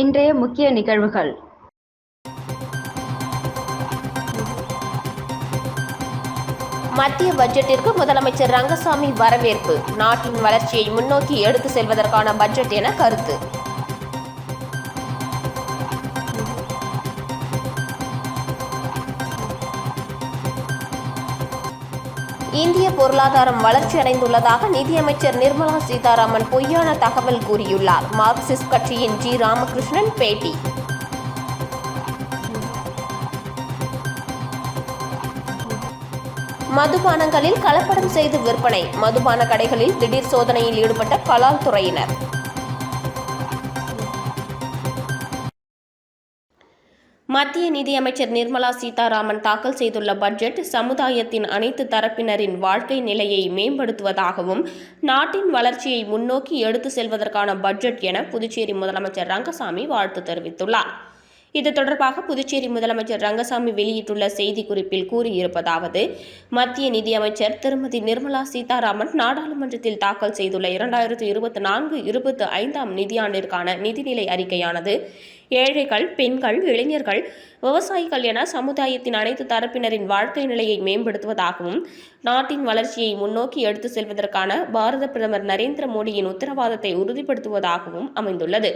இன்றைய முக்கிய நிகழ்வுகள். மத்திய பட்ஜெட்டிற்கு முதலமைச்சர் ரங்கசாமி வரவேற்பு. நாட்டின் வளர்ச்சியை முன்னோக்கி எடுத்து செல்வதற்கான பட்ஜெட் என கருத்து. இந்திய பொருளாதாரம் வளர்ச்சி அடைந்துள்ளதாக நிதியமைச்சர் நிர்மலா சீதாராமன் பொய்யான தகவல் கூறியுள்ளார். மார்க்சிஸ்ட் கட்சியின் ஜி. ராமகிருஷ்ணன் பேட்டி. மதுபானங்களில் கலப்படம் செய்து விற்பனை. மதுபான கடைகளில் திடீர் சோதனையில் ஈடுபட்ட கலால் துறையினர். மத்திய நிதியமைச்சர் நிர்மலா சீதாராமன் தாக்கல் செய்துள்ள பட்ஜெட் சமுதாயத்தின் அனைத்து தரப்பினரின் வாழ்க்கை நிலையை மேம்படுத்துவதாகவும் நாட்டின் வளர்ச்சியை முன்னோக்கி எடுத்து செல்வதற்கான பட்ஜெட் என புதுச்சேரி முதலமைச்சர் ரங்கசாமி வாழ்த்து தெரிவித்துள்ளார். இது தொடர்பாக புதுச்சேரி முதலமைச்சர் ரங்கசாமி வெளியிட்டுள்ள செய்திக்குறிப்பில் கூறியிருப்பதாவது மத்திய நிதியமைச்சர் திருமதி நிர்மலா சீதாராமன் நாடாளுமன்றத்தில் தாக்கல் செய்துள்ள இரண்டாயிரத்து இருபத்தி நான்கு இருபத்தி ஐந்தாம் நிதியாண்டிற்கான நிதிநிலை அறிக்கையானது ஏழைகள் பெண்கள் இளைஞர்கள் விவசாயிகள் என சமுதாயத்தின் அனைத்து தரப்பினரின் வாழ்க்கை நிலையை மேம்படுத்துவதாகவும் நாட்டின் வளர்ச்சியை முன்னோக்கி எடுத்து செல்வதற்கான பாரத பிரதமர் நரேந்திர மோடியின் உத்தரவாதத்தை உறுதிப்படுத்துவதாகவும் அமைந்துள்ளது.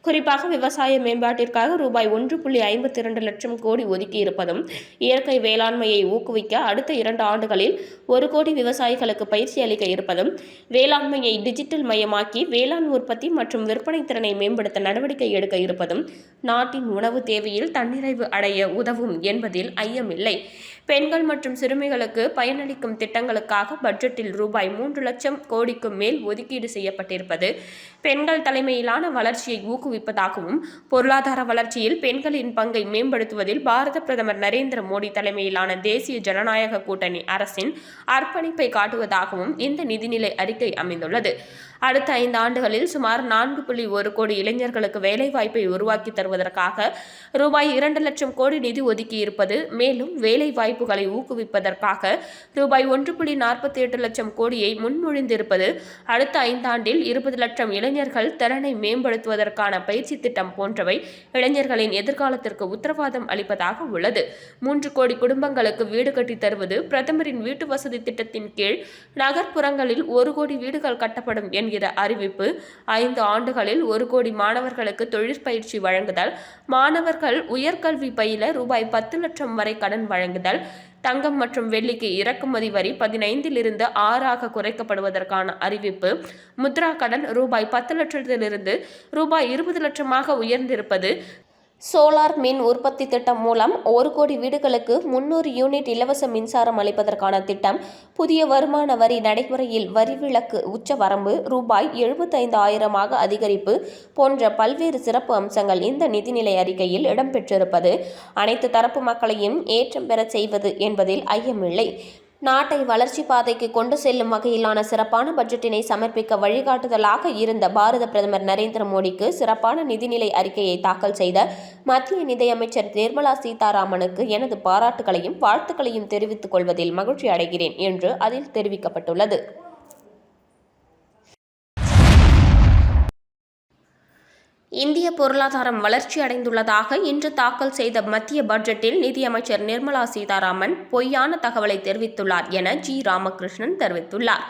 குறிப்பாக விவசாய மேம்பாட்டிற்காக ரூபாய் ஒன்று புள்ளி ஐம்பத்தி இரண்டு லட்சம் கோடி ஒதுக்கியிருப்பதும் இயற்கை வேளாண்மையை ஊக்குவிக்க அடுத்த இரண்டு ஆண்டுகளில் ஒரு கோடி விவசாயிகளுக்கு பயிற்சி அளிக்க இருப்பதும் வேளாண்மையை டிஜிட்டல் மயமாக்கி வேளாண் உற்பத்தி மற்றும் விற்பனை திறனை மேம்படுத்த நடவடிக்கை எடுக்க இருப்பதும் நாட்டின் உணவு தேவையில் தன்னிறைவு அடைய உதவும் என்பதில் ஐயமில்லை. பெண்கள் மற்றும் சிறுமிகளுக்கு பயனளிக்கும் திட்டங்களுக்காக பட்ஜெட்டில் ரூபாய் மூன்று லட்சம் கோடிக்கும் மேல் ஒதுக்கீடு செய்யப்பட்டிருப்பது பெண்கள் தலைமையிலான வளர்ச்சியை ஊக்குவிப்பதாகவும் பொருளாதார வளர்ச்சியில் பெண்களின் பங்கை மேம்படுத்துவதில் பாரத பிரதமர் நரேந்திர மோடி தலைமையிலான தேசிய ஜனநாயக கூட்டணி அரசின் அர்ப்பணிப்பை காட்டுவதாகவும் இந்த நிதிநிலை அறிக்கை அமைந்துள்ளது. அடுத்த ஐந்து ஆண்டுகளில் சுமார் நான்கு புள்ளி ஒரு கோடி இளைஞர்களுக்கு வேலைவாய்ப்பை உருவாக்கி தருவதற்காக ரூபாய் இரண்டு லட்சம் கோடி நிதி ஒதுக்கி இருப்பது மேலும் வேலை வாய்ப்புகளை ஊக்குவிப்பதற்காக ரூபாய் ஒன்று புள்ளி நாற்பத்தி எட்டு லட்சம் கோடியை முன்மொழிந்திருப்பது அடுத்த ஐந்தாண்டில் இருபது லட்சம் இளைஞர்கள் திறனை மேம்படுத்துவதற்கான பயிற்சி திட்டம் போன்றவை இளைஞர்களின் எதிர்காலத்திற்கு உத்தரவாதம் அளிப்பதாக உள்ளது. மூன்று கோடி குடும்பங்களுக்கு வீடு கட்டித் தருவது பிரதமரின் வீட்டு வசதி திட்டத்தின் கீழ் நகர்ப்புறங்களில் ஒரு கோடி வீடுகள் கட்டப்படும் என்கிற அறிவிப்பு ஐந்து ஆண்டுகளில் ஒரு கோடி மாணவர்களுக்கு தொழிற்பயிற்சி வழங்குதல் மாணவர்கள் உயர்கல்வி பயில ரூபாய் பத்து லட்சம் வரை கடன் வழங்குதல் தங்கம் மற்றும் வெள்ளிக்கு இறக்குமதி வரி பதினைந்திலிருந்து ஆறாக குறைக்கப்படுவதற்கான அறிவிப்பு முத்ரா கடன் ரூபாய் பத்து லட்சத்திலிருந்து ரூபாய் இருபது லட்சமாக உயர்ந்திருப்பது சோலார் மின் உற்பத்தி திட்டம் மூலம் ஒரு கோடி வீடுகளுக்கு முன்னூறு யூனிட் இலவச மின்சாரம் அளிப்பதற்கான திட்டம் புதிய வருமான வரி நடைமுறையில் வரிவிலக்கு உச்ச உச்சவரம்பு ரூபாய் எழுபத்தைந்து ஆயிரமாக அதிகரிப்பு போன்ற பல்வேறு சிறப்பு அம்சங்கள் இந்த நிதிநிலை அறிக்கையில் இடம்பெற்றிருப்பது. அனைத்து தரப்பு மக்களையும் ஏற்றம் பெறச் செய்வது என்பதில் ஐயமில்லை. நாட்டை வளர்ச்சி பாதைக்கு கொண்டு செல்லும் வகையிலான சிறப்பான பட்ஜெட்டினை சமர்ப்பிக்க வழிகாட்டுதலாக இருந்த பாரத பிரதமர் நரேந்திர மோடிக்கு சிறப்பான நிதிநிலை அறிக்கையை தாக்கல் செய்த மத்திய நிதியமைச்சர் நிர்மலா சீதாராமனுக்கு எனது பாராட்டுகளையும் வாழ்த்துக்களையும் தெரிவித்துக் கொள்வதில் மகிழ்ச்சி அடைகிறேன் என்று அதில் தெரிவிக்கப்பட்டுள்ளது. இந்திய பொருளாதாரம் வளர்ச்சி அடைந்துள்ளதாக இன்று தாக்கல் செய்த மத்திய பட்ஜெட்டில் நிதியமைச்சர் நிர்மலா சீதாராமன் பொய்யான தகவலை தெரிவித்துள்ளார் என ஜி. ராமகிருஷ்ணன் தெரிவித்துள்ளார்.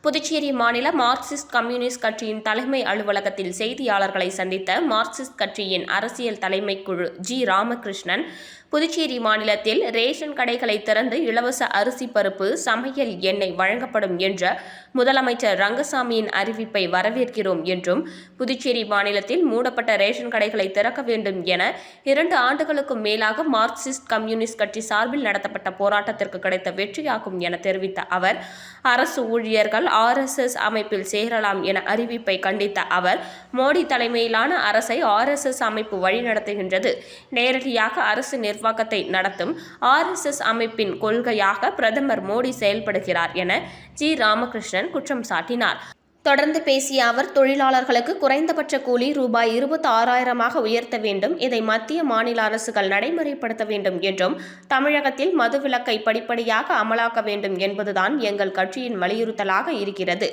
புதுச்சேரி மாநில மார்க்சிஸ்ட் கம்யூனிஸ்ட் கட்சியின் தலைமை அலுவலகத்தில் செய்தியாளர்களை சந்தித்த மார்க்சிஸ்ட் கட்சியின் அரசியல் தலைமை குழு ஜி. ராமகிருஷ்ணன் புதுச்சேரி மாநிலத்தில் ரேஷன் கடைகளை திறந்து இலவச அரிசி பருப்பு சமையல் எண்ணெய் வழங்கப்படும் என்ற முதலமைச்சர் ரங்கசாமியின் அறிவிப்பை வரவேற்கிறோம் என்றும் புதுச்சேரி மாநிலத்தில் மூடப்பட்ட ரேஷன் கடைகளை திறக்க வேண்டும் என இரண்டு ஆண்டுகளுக்கும் மேலாக மார்க்சிஸ்ட் கம்யூனிஸ்ட் கட்சி சார்பில் நடத்தப்பட்ட போராட்டத்திற்கு கிடைத்த வெற்றியாகும் என தெரிவித்த அவர் அரசு ஊழியர்கள் ஆர்எஸ்எஸ் அமைப்பில் சேரலாம் என அறிவிப்பை கண்டித்த அவர் மோடி தலைமையிலான அரசை ஆர்எஸ்எஸ் அமைப்பு வழிநடத்துகின்றது. நேரடியாக அரசு நிர்வாகத்தை நடத்தும் ஆர்எஸ்எஸ் அமைப்பின் கொள்கையாக பிரதமர் மோடி செயல்படுகிறார் என ஜி ராமகிருஷ்ணன் குற்றம் சாட்டினார். தொடர்ந்து பேசிய அவர் தொழிலாளர்களுக்கு குறைந்தபட்ச கூலி ரூபாய் இருபத்தி ஆறாயிரமாக உயர்த்த வேண்டும். இதை மத்திய மாநில அரசுகள் நடைமுறைப்படுத்த வேண்டும் என்றும் தமிழகத்தில் மதுவிலக்கை படிப்படியாக அமலாக்க வேண்டும் என்பதுதான் எங்கள் கட்சியின் வலியுறுத்தலாக இருக்கிறது.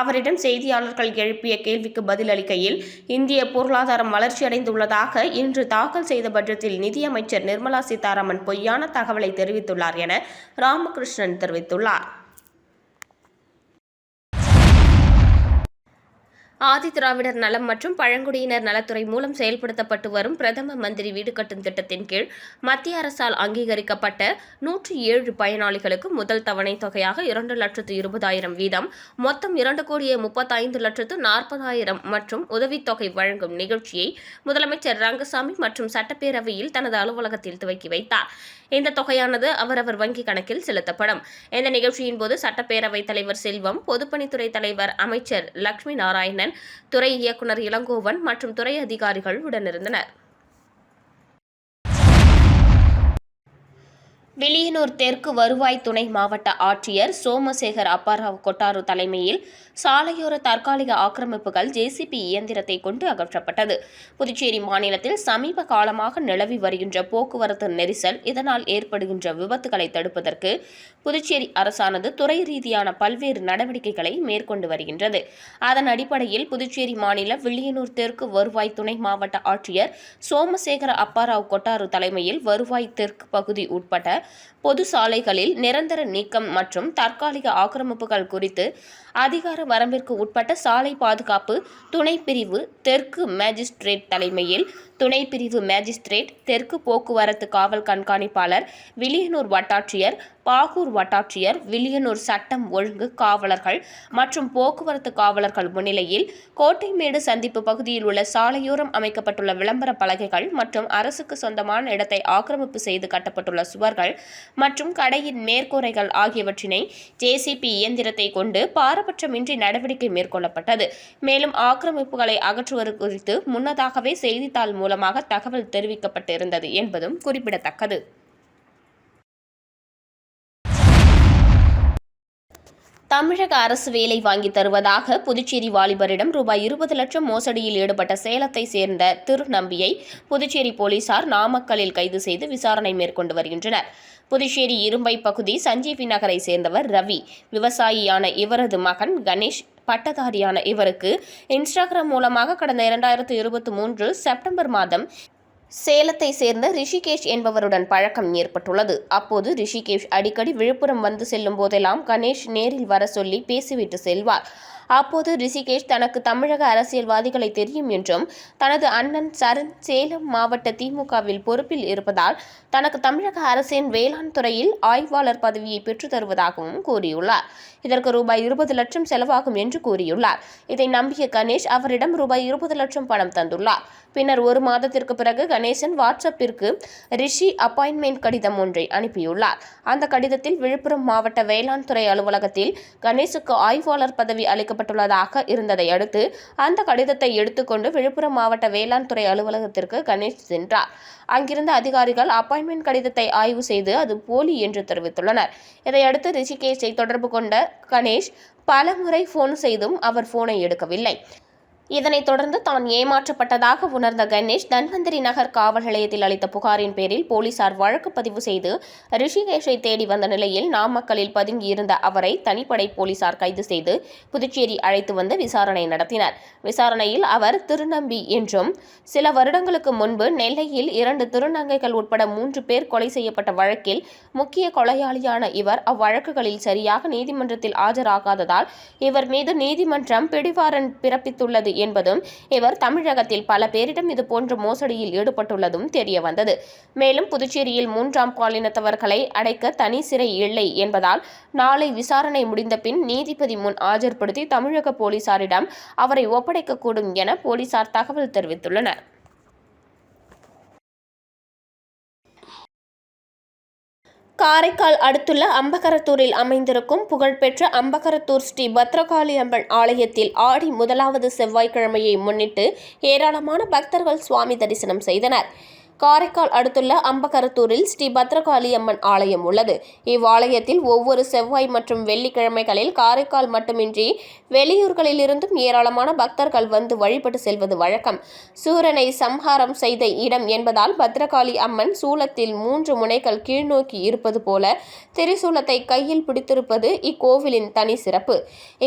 அவரிடம் செய்தியாளர்கள் எழுப்பிய கேள்விக்கு பதிலளிக்கையில் இந்திய பொருளாதாரம் வளர்ச்சியடைந்துள்ளதாக இன்று தாக்கல் செய்த பட்ஜெட்டில் நிதியமைச்சர் நிர்மலா சீதாராமன் பொய்யான தகவலை தெரிவித்துள்ளார் என ராமகிருஷ்ணன் தெரிவித்துள்ளார். ஆதி திராவிடர் நலம் மற்றும் பழங்குடியினர் நலத்துறை மூலம் செயல்படுத்தப்பட்டு வரும் பிரதம மந்திரி வீடு கட்டும் திட்டத்தின் கீழ் மத்திய அரசால் அங்கீகரிக்கப்பட்ட நூற்றி ஏழு பயனாளிகளுக்கு முதல் தவணை தொகையாக இரண்டு லட்சத்து இருபதாயிரம் வீதம் மொத்தம் இரண்டு கோடியே முப்பத்தைந்து லட்சத்து நாற்பதாயிரம் மற்றும் உதவித்தொகை வழங்கும் நிகழ்ச்சியை முதலமைச்சர் ரங்கசாமி மற்றும் சட்டப்பேரவையில் தனது அலுவலகத்தில் துவக்கி வைத்தார். இந்த தொகையானது அவரவர் வங்கிக் கணக்கில் செலுத்தப்படும். இந்த நிகழ்ச்சியின் போது சட்டப்பேரவைத் தலைவர் செல்வம் பொதுப்பணித்துறை தலைவர் அமைச்சர் லட்சுமி நாராயணன் துறை இயக்குநர் இளங்கோவன் மற்றும் துறை அதிகாரிகள் உடனிருந்தனர். வில்லியனூர் தெற்கு வருவாய் துணை மாவட்ட ஆட்சியர் சோமசேகர் அப்பாராவ் கொட்டாரு தலைமையில் சாலையோர தற்காலிக ஆக்கிரமிப்புகள் ஜேசிபி இயந்திரத்தை கொண்டு அகற்றப்பட்டது. புதுச்சேரி மாநிலத்தில் சமீப காலமாக நிலவி வருகின்ற போக்குவரத்து நெரிசல் இதனால் ஏற்படுகின்ற விபத்துகளை தடுப்பதற்கு புதுச்சேரி அரசானது துறை ரீதியான பல்வேறு நடவடிக்கைகளை மேற்கொண்டு வருகின்றது. அதன் அடிப்படையில் புதுச்சேரி மாநில வில்லியனூர் தெற்கு வருவாய் துணை மாவட்ட ஆட்சியர் சோமசேகர அப்பாராவ் கொட்டாரு தலைமையில் வருவாய் தெற்கு பகுதி உட்பட பொது சாலைகளில் நிரந்தர நீக்கம் மற்றும் தற்காலிக ஆக்கிரமிப்புகள் குறித்து அதிகார வரம்பிற்கு உட்பட்ட சாலை பாதுகாப்பு துணை பிரிவு தெற்கு மேஜிஸ்ட்ரேட் தலைமையில் துணை பிரிவு மேஜிஸ்ட்ரேட் தெற்கு போக்குவரத்து காவல் கண்காணிப்பாளர் வில்லியனூர் வட்டாட்சியர் பாகூர் வட்டாட்சியர் வில்லியனூர் சட்டம் ஒழுங்கு காவலர்கள் மற்றும் போக்குவரத்து காவலர்கள் முன்னிலையில் கோட்டைமேடு சந்திப்பு பகுதியில் உள்ள சாலையோரம் அமைக்கப்பட்டுள்ள விளம்பர பலகைகள் மற்றும் அரசுக்கு சொந்தமான இடத்தை ஆக்கிரமிப்பு செய்து கட்டப்பட்டுள்ள சுவர்கள் மற்றும் கடையின் மேற்கூரைகள் ஆகியவற்றினை ஜேசிபி இயந்திரத்தை கொண்டு பாரபட்சமின்றி நடவடிக்கை மேற்கொள்ளப்பட்டது. மேலும் ஆக்கிரமிப்புகளை அகற்றுவது குறித்து முன்னதாகவே செய்தித்தாள் மூலமாக தகவல் தெரிவிக்கப்பட்டிருந்தது என்பதும் குறிப்பிடத்தக்கது. தமிழக அரசு வேலை வாங்கி தருவதாக புதுச்சேரி வாலிபரிடம் ரூபாய் இருபது லட்சம் மோசடியில் ஈடுபட்ட சேலத்தை சேர்ந்த திருநம்பியை புதுச்சேரி போலீசார் நாமக்கல்லில் கைது செய்து விசாரணை மேற்கொண்டு வருகின்றனர். புதுச்சேரி இரும்பை பகுதி சஞ்சீவி நகரை சேர்ந்தவர் ரவி விவசாயியான இவரது மகன் கணேஷ் பட்டதாரியான இவருக்கு இன்ஸ்டாகிராம் மூலமாக கடந்த இரண்டாயிரத்து இருபத்தி மூன்று செப்டம்பர் மாதம் சேலத்தை சேர்ந்த ரிஷிகேஷ் என்பவருடன் பழக்கம் ஏற்பட்டுள்ளது. அப்போது ரிஷிகேஷ் அடிக்கடி விழுப்புரம் வந்து செல்லும் போதெல்லாம் கணேஷ் நேரில் வர சொல்லி பேசிவிட்டு செல்வார். அப்போது ரிஷிகேஷ் தனக்கு தமிழக அரசியல்வாதிகளை தெரியும் என்றும் தனது அண்ணன் சரண் சேலம் மாவட்ட திமுகவில் பொறுப்பில் இருப்பதால் தனக்கு தமிழக அரசின் வேளாண் துறையில் ஆய்வாளர் பதவியை பெற்றுத் தருவதாகவும் கூறியுள்ளார். இதற்கு ரூபாய் இருபது லட்சம் செலவாகும் என்று கூறியுள்ளார். இதை நம்பிய கணேஷ் அவரிடம் ரூபாய் இருபது லட்சம் பணம் தந்துள்ளார். பின்னர் ஒரு மாதத்திற்கு பிறகு கணேசன் வாட்ஸ்அப்பிற்கு ரிஷி அப்பாயின்மெண்ட் கடிதம் ஒன்றை அனுப்பியுள்ளார். அந்த கடிதத்தில் விழுப்புரம் மாவட்ட வேளாண் துறை அலுவலகத்தில் கணேசுக்கு ஆய்வாளர் பதவி அளிக்க அளிக்கப்பட்டுள்ளதாக இருந்ததை அடுத்து அந்த கடிதத்தை எடுத்துக்கொண்டு விழுப்புரம் மாவட்ட வேளாண் துறை அலுவலகத்திற்கு கணேஷ் சென்றார். அங்கிருந்த அதிகாரிகள் அப்பாயின்மெண்ட் கடிதத்தை ஆய்வு செய்து அது போலி என்று தெரிவித்துள்ளனர். இதையடுத்து ரிஷிகேஷை தொடர்பு கொண்ட கணேஷ் பல முறை போன் செய்தும் அவர் போனை எடுக்கவில்லை. இதனைத் தொடர்ந்து தான் ஏமாற்றப்பட்டதாக உணர்ந்த கணேஷ் தன்வந்திரி நகர் காவல் நிலையத்தில் அளித்த புகாரின் பேரில் போலீசார் வழக்கு பதிவு செய்து ரிஷிகேஷை தேடி வந்த நிலையில் நாமக்கலில் பதுங்கியிருந்த அவரை தனிப்படை போலீசார் கைது செய்து புதுச்சேரி அழைத்து வந்து விசாரணை நடத்தினர். விசாரணையில் அவர் திருநம்பி என்றும் சில வருடங்களுக்கு முன்பு நெல்லையில் இரண்டு திருநங்கைகள் உட்பட மூன்று பேர் கொலை செய்யப்பட்ட வழக்கில் முக்கிய கொலையாளியான இவர் அவ்வழக்குகளில் சரியாக நீதிமன்றத்தில் ஆஜராகாததால் இவர் மீது நீதிமன்றம் பிடிவாரன் பிறப்பித்துள்ளது என்பதும் இவர் தமிழகத்தில் பல பேரிடம் இதுபோன்ற மோசடியில் ஈடுபட்டுள்ளதும் தெரிய வந்தது. மேலும் புதுச்சேரியில் மூன்றாம் பாலினத்தவர்களை அடைக்க தனி சிறை இல்லை என்பதால் நாளை விசாரணை முடிந்த பின் நீதிபதி முன் ஆஜர்படுத்தி தமிழக போலீசாரிடம் அவரை ஒப்படைக்கக்கூடும் என போலீசார் தகவல் தெரிவித்துள்ளனர். காரைக்கால் அடுத்துள்ள அம்பகரத்தூரில் அமைந்திருக்கும் புகழ்பெற்ற அம்பகரத்தூர் ஸ்ரீ பத்ரகாளி அம்மன் ஆலயத்தில் ஆடி முதலாவது செவ்வாய்க்கிழமையை முன்னிட்டு ஏராளமான பக்தர்கள் சுவாமி தரிசனம் செய்தனர். காரைக்கால் அடுத்துள்ள அம்பகரத்தூரில் ஸ்ரீ பத்ரகாளி அம்மன் ஆலயம் உள்ளது. இவ்வாலயத்தில் ஒவ்வொரு செவ்வாய் மற்றும் வெள்ளிக்கிழமைகளில் காரைக்கால் மட்டுமின்றி வெளியூர்களிலிருந்தும் ஏராளமான பக்தர்கள் வந்து வழிபட்டு செல்வது வழக்கம். சூரனை சம்ஹாரம் செய்த இடம் என்பதால் பத்ரகாளி அம்மன் சூலத்தில் மூன்று முனைகள் கீழ்நோக்கி இருப்பது போல திரிசூலத்தை கையில் பிடித்திருப்பது இக்கோவிலின் தனி சிறப்பு.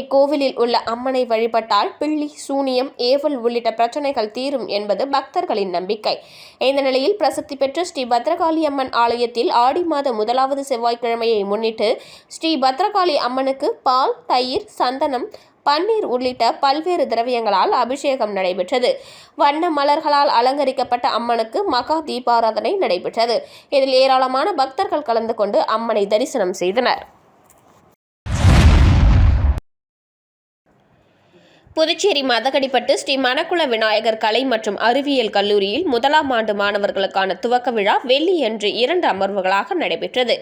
இக்கோவிலில் உள்ள அம்மனை வழிபட்டால் பிள்ளி சூனியம் ஏவல் உள்ளிட்ட பிரச்சனைகள் தீரும் என்பது பக்தர்களின் நம்பிக்கை. இந்த நிலையில் பிரசித்தி பெற்ற ஸ்ரீ பத்ரகாளி அம்மன் ஆலயத்தில் ஆடி மாத முதலாவது செவ்வாய்க்கிழமையை முன்னிட்டு ஸ்ரீ பத்ரகாளி அம்மனுக்கு பால் தயிர் சந்தனம் பன்னீர் உள்ளிட்ட பல்வேறு திரவியங்களால் அபிஷேகம் நடைபெற்றது. வண்ண மலர்களால் அலங்கரிக்கப்பட்ட அம்மனுக்கு மகா தீபாராதனை நடைபெற்றது. இதில் ஏராளமான பக்தர்கள் கலந்து கொண்டு அம்மனை தரிசனம் செய்தனர். புதுச்சேரி மதகடிப்பட்டு ஸ்ரீ மணக்குள விநாயகர் கலை மற்றும் அறிவியல் கல்லூரியில் முதலாம் ஆண்டு மாணவர்களுக்கான துவக்க விழா வெள்ளியன்று இரண்டு அமர்வுகளாக நடைபெற்றது.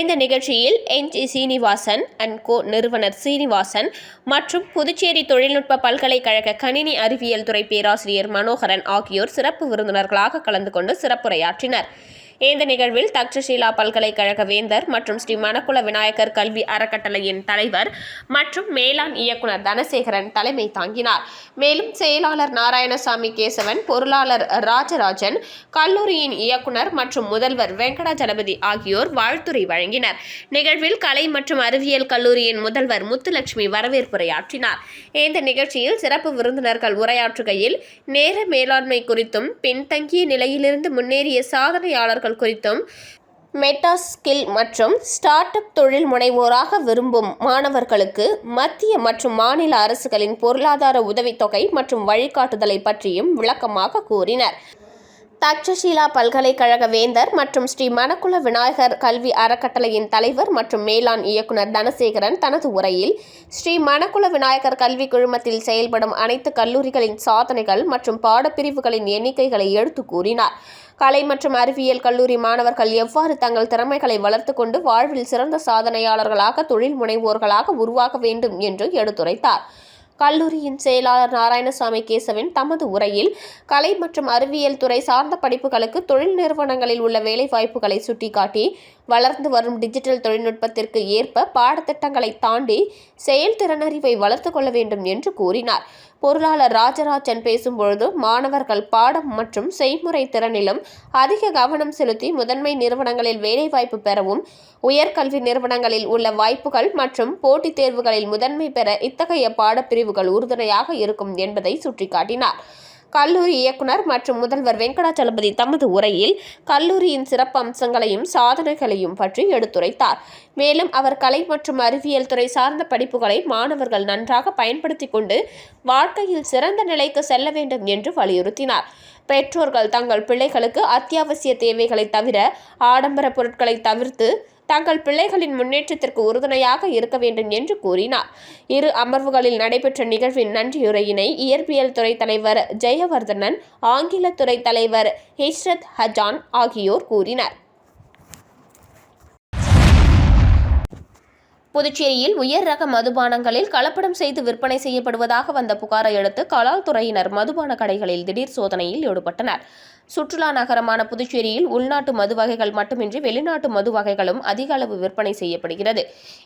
இந்த நிகழ்ச்சியில் N G Srinivasan and co நிறுவனர் சீனிவாசன் மற்றும் புதுச்சேரி தொழில்நுட்ப பல்கலைக்கழக கணினி அறிவியல் துறை பேராசிரியர் மனோகரன் ஆகியோர் சிறப்பு விருந்தினர்களாக கலந்து கொண்டு சிறப்புரையாற்றினர். இந்த நிகழ்வில் தக்ஷசீலா பல்கலைக்கழக வேந்தர் மற்றும் ஸ்ரீ மணக்குள விநாயகர் கல்வி அறக்கட்டளையின் தலைவர் மற்றும் மேலாண் இயக்குனர் தனசேகரன் தலைமை தாங்கினார். மேலும் செயலாளர் நாராயணசாமி கேசவன் பொருளாளர் ராஜராஜன் கல்லூரியின் இயக்குனர் மற்றும் முதல்வர் வெங்கடாஜலபதி ஆகியோர் வாழ்த்துரை வழங்கினர். நிகழ்வில் கலை மற்றும் அறிவியல் கல்லூரியின் முதல்வர் முத்துலட்சுமி வரவேற்புரையாற்றினார். இந்த நிகழ்ச்சியில் சிறப்பு விருந்தினர்கள் உரையாற்றுகையில் நேர மேலாண்மை குறித்தும் பின்தங்கிய நிலையிலிருந்து முன்னேறிய சாதனையாளர்கள் குறித்தும் மெட்டா ஸ்கில் மற்றும் ஸ்டார்ட் அப் தொழில் முனைவோராக விரும்பும் மாணவர்களுக்கு மத்திய மற்றும் மாநில அரசுகளின் பொருளாதார உதவித்தொகை மற்றும் வழிகாட்டுதலை பற்றியும் விளக்கமாக கூறினர். தட்சஷீலா பல்கலைக்கழக வேந்தர் மற்றும் ஸ்ரீ மணக்குள விநாயகர் கல்வி அறக்கட்டளையின் தலைவர் மற்றும் மேலாண் இயக்குனர் தனசேகரன் தனது உரையில் ஸ்ரீ மணக்குள விநாயகர் கல்வி குழுமத்தில் செயல்படும் அனைத்து கல்லூரிகளின் சாதனைகள் மற்றும் பாடப்பிரிவுகளின் எண்ணிக்கைகளை எடுத்து கூறினார். கலை மற்றும் அறிவியல் கல்லூரி மாணவர்கள் எவ்வாறு தங்கள் திறமைகளை வளர்த்து கொண்டு வாழ்வில் சிறந்த சாதனையாளர்களாக தொழில் முனைவோர்களாக உருவாக வேண்டும் என்று எடுத்துரைத்தார். கல்லூரியின் செயலாளர் நாராயணசாமி கேசவன் தமது உரையில் கலை மற்றும் அறிவியல் துறை சார்ந்த படிப்புகளுக்கு தொழில் நிறுவனங்களில் உள்ள வேலைவாய்ப்புகளை சுட்டிக்காட்டி வளர்ந்து வரும் டிஜிட்டல் தொழில்நுட்பத்திற்கு ஏற்ப பாடத்திட்டங்களை தாண்டி செயல்திறனறிவை வளர்த்து கொள்ள வேண்டும் என்று கூறினார். பொருளாளர் ராஜராஜன் பேசும்பொழுது மாணவர்கள் பாடம் மற்றும் செய்முறை திறனிலும் அதிக கவனம் செலுத்தி முதன்மை நிறுவனங்களில் வேலைவாய்ப்பு பெறவும் உயர்கல்வி நிறுவனங்களில் உள்ள வாய்ப்புகள் மற்றும் போட்டித் தேர்வுகளில் முதன்மை பெற இத்தகைய பாடப்பிரிவுகள் உறுதுணையாக இருக்கும் என்பதை சுட்டிக்காட்டினார். கல்லூரி இயக்குனர் மற்றும் முதல்வர் வெங்கடாச்சலபதி தமது உரையில் கல்லூரியின் சிறப்பு அம்சங்களையும் சாதனைகளையும் பற்றி எடுத்துரைத்தார். மேலும் அவர் கலை மற்றும் அறிவியல் துறை சார்ந்த படிப்புகளை மாணவர்கள் நன்றாக பயன்படுத்தி கொண்டு வாழ்க்கையில் சிறந்த நிலைக்கு செல்ல வேண்டும் என்று வலியுறுத்தினார். பெற்றோர்கள் தங்கள் பிள்ளைகளுக்கு அத்தியாவசிய தேவைகளை தவிர ஆடம்பர பொருட்களை தவிர்த்து தங்கள் பிள்ளைகளின் முன்னேற்றத்திற்கு உறுதுணையாக இருக்க வேண்டும் என்று கூறினார். இரு அமர்வுகளில் நடைபெற்ற நிகழ்வின் நன்றியுரையினை இயற்பியல் துறை தலைவர் ஜெயவர்தனன் ஆங்கில துறை தலைவர் ஹிஷ்ரத் ஹஜான் ஆகியோர் கூறினர். புதுச்சேரியில் உயர் ரக மதுபானங்களில் கலப்படம் செய்து விற்பனை செய்யப்படுவதாக வந்த புகாரை அடுத்து கலால் துறையினர் மதுபான கடைகளில் திடீர் சோதனையில் ஈடுபட்டனர். சுற்றுலா நகரமான புதுச்சேரியில் உள்நாட்டு மது வகைகள் மட்டுமின்றி வெளிநாட்டு மது வகைகளும் அதிக அளவு விற்பனை செய்யப்படுகிறது.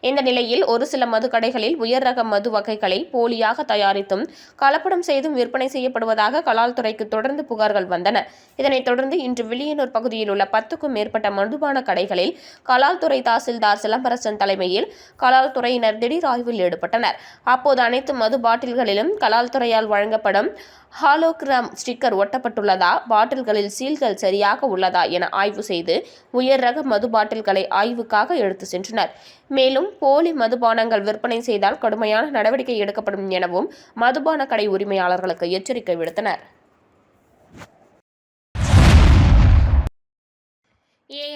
இந்த நிலையில் ஒரு சில மது கடைகளில் உயர் ரக மது வகைகளை போலியாக தயாரித்தும் கலப்படம் செய்தும் விற்பனை செய்யப்படுவதாக கலால் துறைக்கு தொடர்ந்து புகார்கள் வந்தன. இதனைத் தொடர்ந்து இன்று வில்லியனூர் பகுதியில் உள்ள பத்துக்கும் மேற்பட்ட மதுபான கடைகளில் கலால் துறை தாசில்தார் சிலம்பரசன் தலைமையில் கலால் துறையினர் திடீர் ஆய்வில் ஈடுபட்டனர். அப்போது அனைத்து மது பாட்டில்களிலும் கலால் துறையால் வழங்கப்படும் ஹாலோகிராம் ஸ்டிக்கர் ஒட்டப்பட்டுள்ளதா? பாட்டில்களில் சீல்கள் சரியாக உள்ளதா என ஆய்வு செய்து உயர் ரக மது பாட்டில்களை ஆய்வுக்காக எடுத்து சென்றனர். மேலும் போலி மதுபானங்கள் விற்பனை செய்தால் கடுமையான நடவடிக்கை எடுக்கப்படும் எனவும் மதுபான கடை உரிமையாளர்களுக்கு எச்சரிக்கை விடுத்தனர்.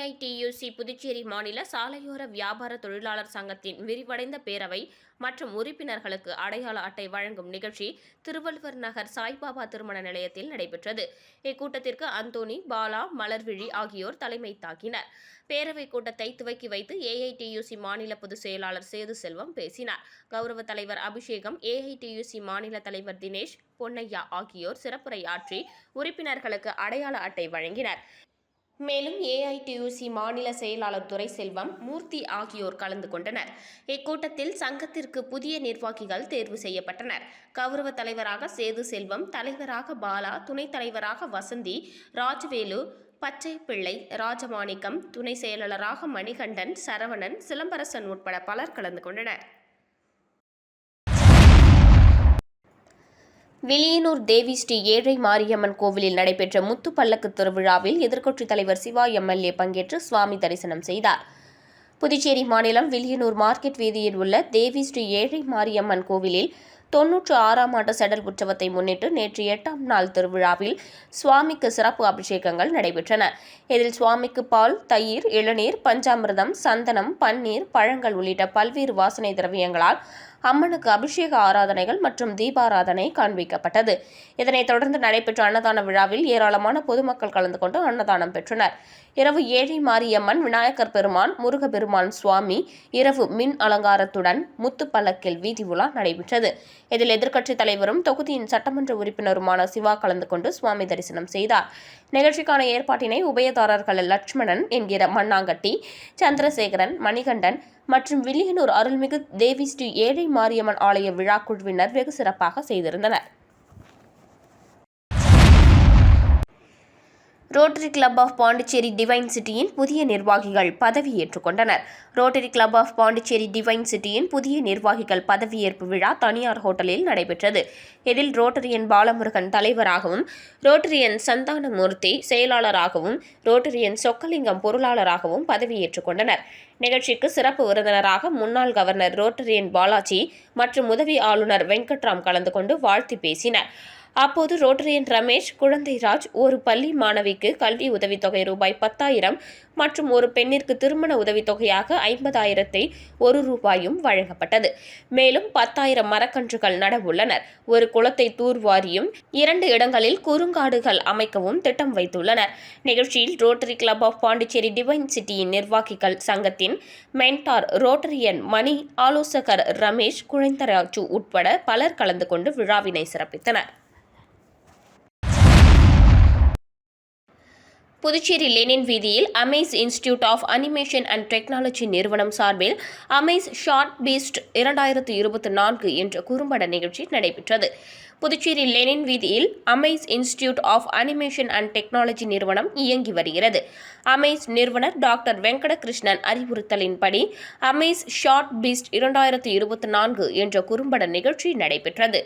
ஏஐடியூசி புதுச்சேரி மாநில சாலையோர வியாபார தொழிலாளர் சங்கத்தின் விரிவடைந்த பேரவை மற்றும் உறுப்பினர்களுக்கு அடையாள அட்டை வழங்கும் நிகழ்ச்சி திருவள்ளுவர் நகர் சாய்பாபா திருமண நிலையத்தில் நடைபெற்றது. இக்கூட்டத்திற்கு அந்தோணி பாலா மலர்விழி ஆகியோர் தலைமை தாக்கினர். பேரவைக் கூட்டத்தை துவக்கி வைத்து ஏஐடியூசி மாநில பொதுச் செயலாளர் சேது செல்வம் பேசினார். கௌரவ தலைவர் அபிஷேகம் ஏஐடியூசி மாநில தலைவர் தினேஷ் பொன்னையா ஆகியோர் சிறப்புரை ஆற்றி உறுப்பினர்களுக்கு அடையாள அட்டை வழங்கினர். மேலும் ஏஐடியூசி மாநில செயலாளர் துரைசெல்வம் மூர்த்தி ஆகியோர் கலந்து கொண்டனர். இக்கூட்டத்தில் சங்கத்திற்கு புதிய நிர்வாகிகள் தேர்வு செய்யப்பட்டனர். கௌரவ தலைவராக சேது செல்வம் தலைவராக பாலா துணைத் தலைவராக வசந்தி ராஜவேலு பச்சை பிள்ளை ராஜமாணிக்கம் துணை செயலாளராக மணிகண்டன் சரவணன் சிலம்பரசன் உட்பட பலர் கலந்து கொண்டனர். வில்லியனூர் தேவி ஸ்ரீ ஏழை மாரியம்மன் கோவிலில் நடைபெற்ற முத்து பல்லக்கு திருவிழாவில் எதிர்க்கட்சித் தலைவர் சிவா எம்எல்ஏ பங்கேற்று சுவாமி தரிசனம் செய்தார். புதுச்சேரி மாநிலம் வில்லியனூர் மார்க்கெட் வீதியில் உள்ள தேவி ஸ்ரீ ஏழை மாரியம்மன் கோவிலில் தொன்னூற்று ஆறாம் ஆண்டு செடல் உற்சவத்தை முன்னிட்டு நேற்று எட்டாம் நாள் திருவிழாவில் சுவாமிக்கு சிறப்பு அபிஷேகங்கள் நடைபெற்றன. இதில் சுவாமிக்கு பால் தயிர் இளநீர் பஞ்சாமிர்தம் சந்தனம் பன்னீர் பழங்கள் உள்ளிட்ட பல்வேறு வாசனை திரவியங்களால் அம்மனுக்கு அபிஷேக ஆராதனைகள் மற்றும் தீபாராதனை காண்பிக்கப்பட்டது. இதனைத் தொடர்ந்து நடைபெற்ற அன்னதான விழாவில் ஏராளமான பொதுமக்கள் கலந்து கொண்டு அன்னதானம் பெற்றனர். இரவு ஏழை மாரியம்மன் விநாயகர் பெருமான் முருகபெருமான் சுவாமி இரவு மின் அலங்காரத்துடன் முத்து பல்லக்கில் வீதி உலா நடைபெற்றது. இதில் எதிர்க்கட்சித் தலைவரும் தொகுதியின் சட்டமன்ற உறுப்பினருமான சிவா கலந்து கொண்டு சுவாமி தரிசனம் செய்தார். நிகழ்ச்சிக்கான ஏற்பாட்டினை உபயதாரர்கள் லட்சுமணன் என்கிற மண்ணாங்கட்டி சந்திரசேகரன் மணிகண்டன் மற்றும் வில்லியனூர் அருள்மிகு தேவி ஸ்ரீ ஏழை மாரியம்மன் ஆலய விழா குழுவினர் வெகு சிறப்பாக செய்திருந்தனர். Rotary Club of Pondicherry Divine சிட்டியின் புதிய நிர்வாகிகள் பதவியேற்றுக் கொண்டனர். Rotary Club of Pondicherry Divine சிட்டியின் புதிய நிர்வாகிகள் பதவியேற்பு விழா தனியார் ஹோட்டலில் நடைபெற்றது. இதில் ரோட்டரியன் பாலமுருகன் தலைவராகவும் ரோட்டரியன் சந்தானமூர்த்தி செயலாளராகவும் ரோட்டரியன் சொக்கலிங்கம் பொருளாளராகவும் பதவியேற்றுக் கொண்டனர். நிகழ்ச்சிக்கு சிறப்பு விருந்தினராக முன்னாள் கவர்னர் ரோட்டரியன் பாலாஜி மற்றும் உதவி ஆளுநர் வெங்கட்ராம் கலந்து கொண்டு வாழ்த்து பேசினர். அப்போது ரோட்டரியன் ரமேஷ் குழந்தைராஜ் ஒரு பள்ளி மாணவிக்கு கல்வி உதவித்தொகை ரூபாய் பத்தாயிரம் மற்றும் ஒரு பெண்ணிற்கு திருமண உதவித்தொகையாக ஐம்பதாயிரத்தை ஒரு ரூபாயும் வழங்கப்பட்டது. மேலும் பத்தாயிரம் மரக்கன்றுகள் நடவுள்ளனர் ஒரு குளத்தை தூர்வாரியும் இரண்டு இடங்களில் குறுங்காடுகள் அமைக்கவும் திட்டம் வைத்துள்ளனர். நிகழ்ச்சியில் Rotary Club of Pondicherry Divine சிட்டியின் நிர்வாகிகள் சங்கத்தின் மென்டார் ரோட்டரியன் மணி ஆலோசகர் ரமேஷ் குழந்தராஜு உட்பட பலர் கலந்து கொண்டு விழாவினை சிறப்பித்தனர். புதுச்சேரி லெனின் வீதியில் Amaze institute of animation and technology நிறுவனம் சார்பில் அமேஸ் ஷார்ட் பீஸ்ட் இரண்டாயிரத்து இருபத்தி நான்கு என்ற குறும்பட நிகழ்ச்சி நடைபெற்றது. புதுச்சேரி லெனின் வீதியில் Amaze institute of animation and technology நிறுவனம் இயங்கி வருகிறது. அமேஸ் நிறுவனர் டாக்டர் வெங்கடகிருஷ்ணன் அறிவுறுத்தலின்படி அமேஸ் ஷார்ட் பீஸ்ட் இரண்டாயிரத்து இருபத்தி நான்கு என்ற குறும்பட நிகழ்ச்சி நடைபெற்றது.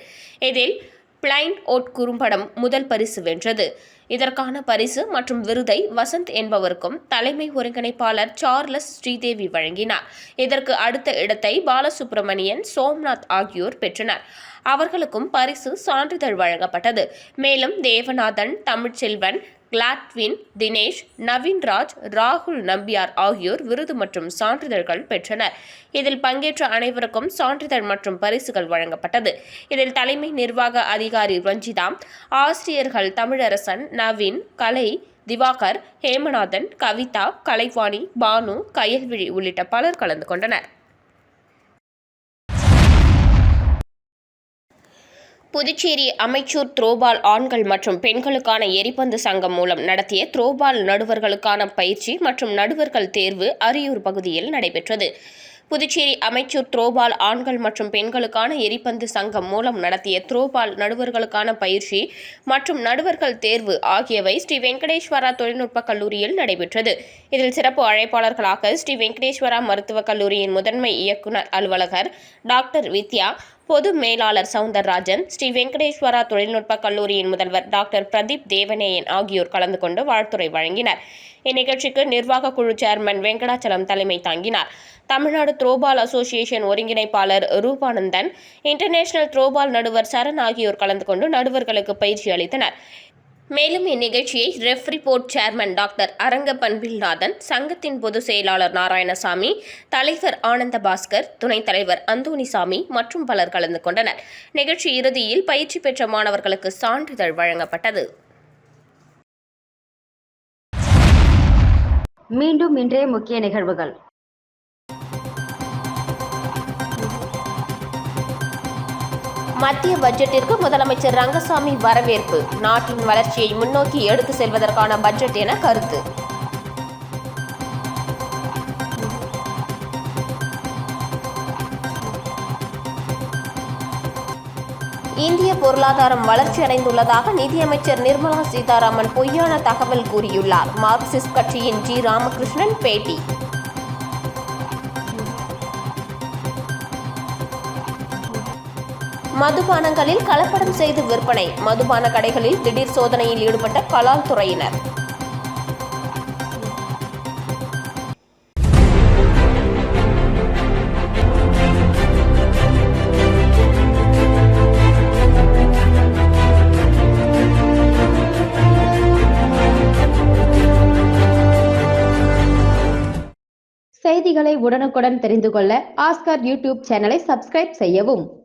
இதில் பிளைண்ட் ஓட் குறும்படம் முதல் பரிசு வென்றது. இதற்கான பரிசு மற்றும் விருதை வசந்த் என்பவருக்கும் தலைமை ஒருங்கிணைப்பாளர் சார்லஸ் ஸ்ரீதேவி வழங்கினார். இதற்கு அடுத்த இடத்தை பாலசுப்ரமணியன் சோம்நாத் ஆகியோர் பெற்றனர். அவர்களுக்கும் பரிசு சான்றிதழ் வழங்கப்பட்டது. மேலும் தேவநாதன் தமிழ்ச்செல்வன் கிளாட்வின் தினேஷ் நவீன்ராஜ் ராகுல் நம்பியார் ஆகியோர் விருது மற்றும் சான்றிதழ்கள் பெற்றனர். இதில் பங்கேற்ற அனைவருக்கும் சான்றிதழ் மற்றும் பரிசுகள் வழங்கப்பட்டது. இதில் தலைமை நிர்வாக அதிகாரி ரஞ்சிதா ஆசிரியர்கள் தமிழரசன் நவீன் கலை திவாகர் ஹேமநாதன் கவிதா கலைவாணி பானு கயல்விழி உள்ளிட்ட பலர் கலந்து கொண்டனர். புதுச்சேரி அமைச்சூர் த்ரோபால் ஆண்கள் மற்றும் பெண்களுக்கான எரிபந்து சங்கம் மூலம் நடத்திய த்ரோபால் நடுவர்களுக்கான பயிற்சி மற்றும் நடுவர்கள் தேர்வு அரியூர் பகுதியில் நடைபெற்றது. புதுச்சேரி அமைச்சூர் த்ரோபால் ஆண்கள் மற்றும் பெண்களுக்கான எரிபந்து சங்கம் மூலம் நடத்திய த்ரோபால் நடுவர்களுக்கான பயிற்சி மற்றும் நடுவர்கள் தேர்வு ஆகியவை ஸ்ரீ வெங்கடேஸ்வரா தொழில்நுட்பக் கல்லூரியில் நடைபெற்றது. இதில் சிறப்பு அழைப்பாளர்களாக ஸ்ரீ வெங்கடேஸ்வரா மருத்துவக் கல்லூரியின் முதன்மை இயக்குநர் அலுவலகர் டாக்டர் வித்யா பொது மேலாளர் சவுந்தரராஜன் ஸ்ரீ வெங்கடேஸ்வரா தொழில்நுட்ப கல்லூரியின் முதல்வர் டாக்டர் பிரதீப் தேவநேயன் ஆகியோர் கலந்து கொண்டு வாழ்த்துறை வழங்கினர். இந்நிகழ்ச்சிக்கு நிர்வாக குழு சேர்மன் வெங்கடாச்சலம் தலைமை தாங்கினார். தமிழ்நாடு த்ரோபால் அசோசியேஷன் ஒருங்கிணைப்பாளர் ரூபானந்தன் இன்டர்நேஷனல் த்ரோபால் நடுவர் சரண் ஆகியோர் கலந்து கொண்டு நடுவர்களுக்கு பயிற்சி அளித்தனர். மேலும் இந்நிகழ்ச்சியை referee board chairman doctor Arangappan பில்நாதன் சங்கத்தின் பொதுச் செயலாளர் நாராயணசாமி தலைவர் ஆனந்த பாஸ்கர் துணைத் தலைவர் அந்தோணிசாமி மற்றும் பலர் கலந்து கொண்டனர். நிகழ்ச்சி இறுதியில் பயிற்சி பெற்ற மாணவர்களுக்கு சான்றிதழ் வழங்கப்பட்டது. மீண்டும் இன்றைய முக்கிய நிகழ்வுகள். மத்திய பட்ஜெட்டிற்கு முதலமைச்சர் ரங்கசாமி வரவேற்பு. நாட்டின் வளர்ச்சியை முன்னோக்கி எடுத்து செல்வதற்கான பட்ஜெட் என கருத்து. இந்திய பொருளாதாரம் வளர்ச்சி அடைந்துள்ளதாக நிதியமைச்சர் நிர்மலா சீதாராமன் பொய்யான தகவல் கூறியுள்ளார். மார்க்சிஸ்ட் கட்சியின் ஜி. ராமகிருஷ்ணன் பேட்டி. மதுபானங்களில் கலப்படம் செய்து விற்பனை. மதுபான கடைகளில் திடீர் சோதனையில் ஈடுபட்ட கலால் துறையினர். செய்திகளை உடனுக்குடன் தெரிந்து கொள்ள ஆஸ்கார் யூடியூப் சேனலை சப்ஸ்கிரைப் செய்யவும்.